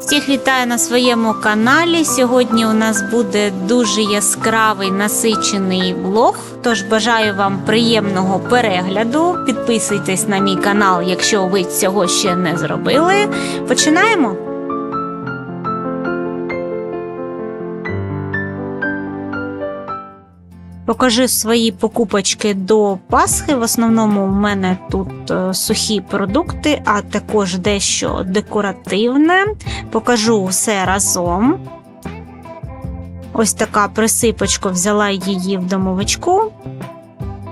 Всіх вітаю на своєму каналі. Сьогодні у нас буде дуже яскравий насичений влог. Тож бажаю вам приємного перегляду. Підписуйтесь на мій канал, якщо ви цього ще не зробили. Починаємо. Покажу свої покупочки до Пасхи. В основному в мене тут е, сухі продукти, а також дещо декоративне. Покажу все разом. Ось така присипочка, взяла її в домовичку.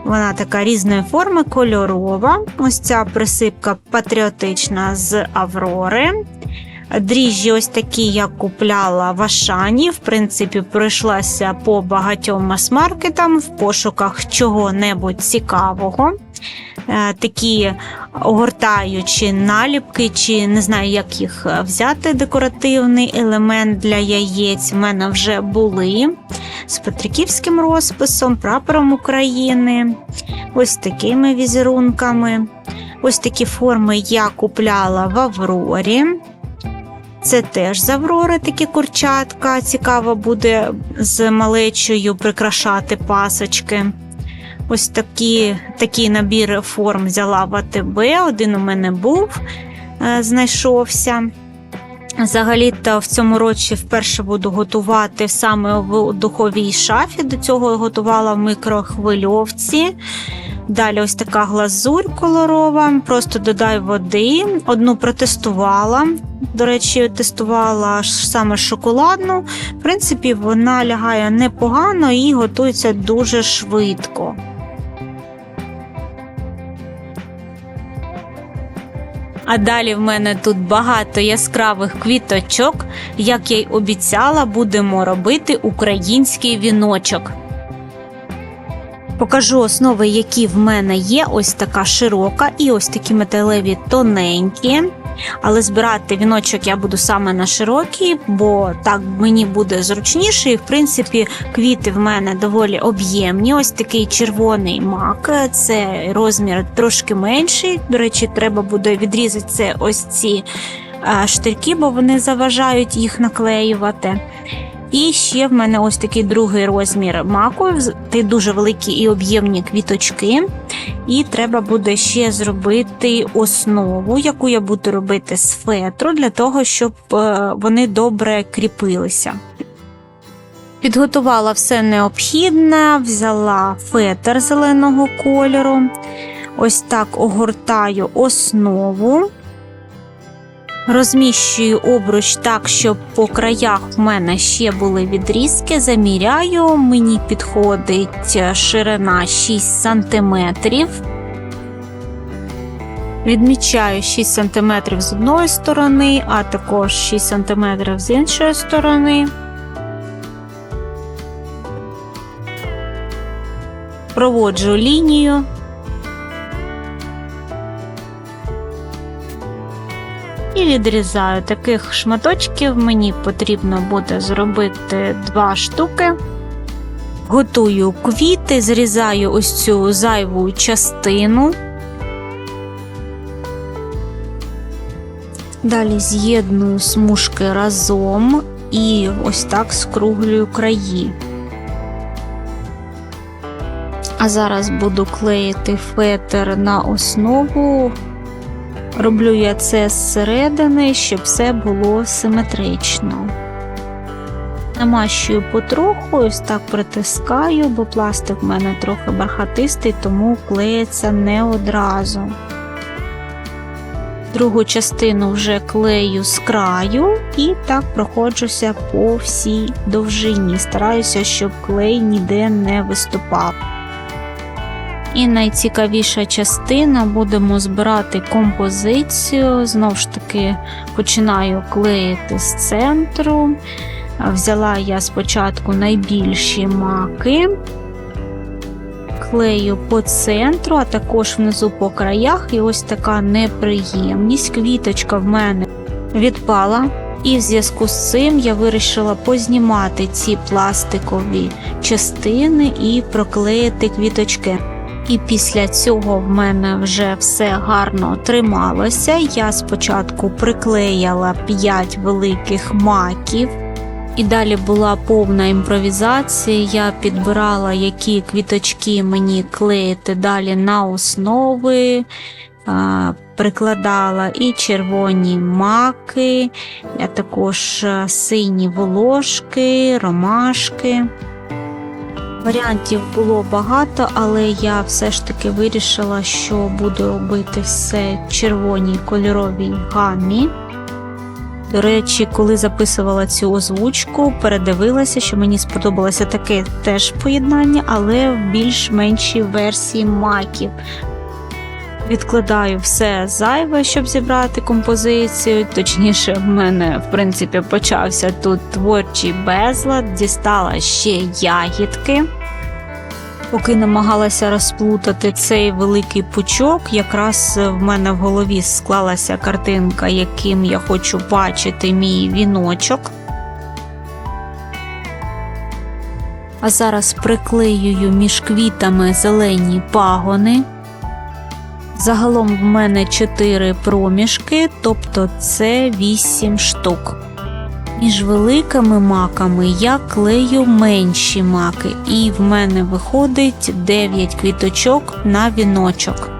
Вона така різної форми, кольорова. Ось ця присипка патріотична з Аврори. Дріжджі ось такі я купляла в Ашані. В принципі, пройшлася по багатьом мас-маркетам в пошуках чого-небудь цікавого. Е, Такі огортаючі наліпки, чи не знаю, як їх взяти. Декоративний елемент для яєць в мене вже були з петриківським розписом, прапором України, ось такими візерунками. Ось такі форми я купляла в Аврорі. Це теж з Аврори такі курчатка. Цікаво буде з малечою прикрашати пасочки. Ось такі, такий набір форм взяла в АТБ. Один у мене був, е, знайшовся. Взагалі-то в цьому році вперше буду готувати саме в духовій шафі. До цього я готувала в микрохвильовці. Далі ось така глазурь колорова. Просто додай води. Одну протестувала. До речі, тестувала саме шоколадну. В принципі, вона лягає непогано і готується дуже швидко. А далі в мене тут багато яскравих квіточок. Як я й обіцяла, будемо робити український віночок. Покажу основи, які в мене є. Ось така широка і ось такі металеві тоненькі. Але збирати віночок я буду саме на широкій, бо так мені буде зручніше. І в принципі, квіти в мене доволі об'ємні. Ось такий червоний мак. Це розмір трошки менший. До речі, треба буде відрізати це ось ці е, штирки, бо вони заважають їх наклеювати. І ще в мене ось такий другий розмір маку, Це дуже великі і об'ємні квіточки. І треба буде ще зробити основу, яку я буду робити з фетру, для того, щоб е, вони добре кріпилися. Підготувала все необхідне, взяла фетр зеленого кольору. Ось так огортаю основу. Розміщую обруч так, щоб по краях в мене ще були відрізки. Заміряю, мені підходить ширина 6 см. Відмічаю 6 см з одної сторони, а також 6 см з іншої сторони. Проводжу лінію. І відрізаю таких шматочків. Мені потрібно буде зробити два штуки. Готую квіти, зрізаю ось цю зайву частину. Далі з'єдную смужки разом і ось так скруглюю краї. А зараз буду клеїти фетр на основу. Роблю я це зсередини, щоб все було симетрично. Намащую потроху, ось так притискаю, бо пластик в мене трохи бархатистий, тому клеїться не одразу. Другу частину вже клею з краю і так проходжуся по всій довжині. Стараюся, щоб клей ніде не виступав. І найцікавіша частина будемо збирати композицію. Знову ж таки, починаю клеїти з центру. Взяла я спочатку найбільші маки, клею по центру, а також внизу по краях. І ось така неприємність. Квіточка в мене відпала І в зв'язку з цим я вирішила познімати ці пластикові частини і проклеїти квіточки. І після цього в мене вже все гарно трималося. Я спочатку приклеїла 5 великих маків. І далі була повна імпровізація. Я підбирала, які квіточки мені клеїти далі на основи, прикладала і червоні маки, а також сині волошки, ромашки. Варіантів було багато, але я все ж таки вирішила, що буду робити все червоній кольоровій гамі. До речі, коли записувала цю озвучку, передивилася, що мені сподобалося таке теж поєднання, але в більш-меншій версії маків. Відкладаю все зайве, щоб зібрати композицію. Точніше, в мене, в принципі, почався тут творчий безлад, дістала ще ягідки. Поки намагалася розплутати цей великий пучок, якраз в мене в голові склалася картинка, яким я хочу бачити мій віночок. А зараз приклеюю між квітами зелені пагони. Загалом в мене 4 проміжки, тобто це 8 штук. Між великими маками я клею менші маки, і в мене виходить 9 квіточок на віночок.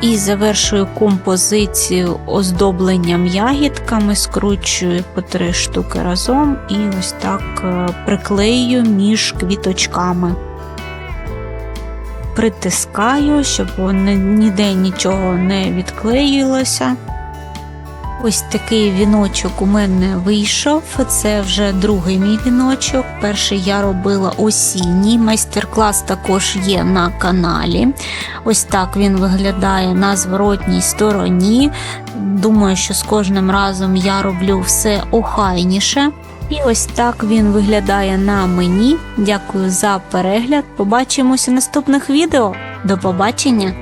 І завершую композицію оздобленням ягідками, скручую по 3 штуки разом і ось так е, приклею між квіточками. Притискаю, щоб ніде нічого не відклеїлося. Ось такий віночок у мене вийшов. Це вже другий мій віночок. Перший я робила осінній. Майстер-клас також є на каналі. Ось так він виглядає на зворотній стороні. Думаю, що з кожним разом я роблю все охайніше. І ось так він виглядає на мені. Дякую за перегляд. Побачимося в наступних відео. До побачення!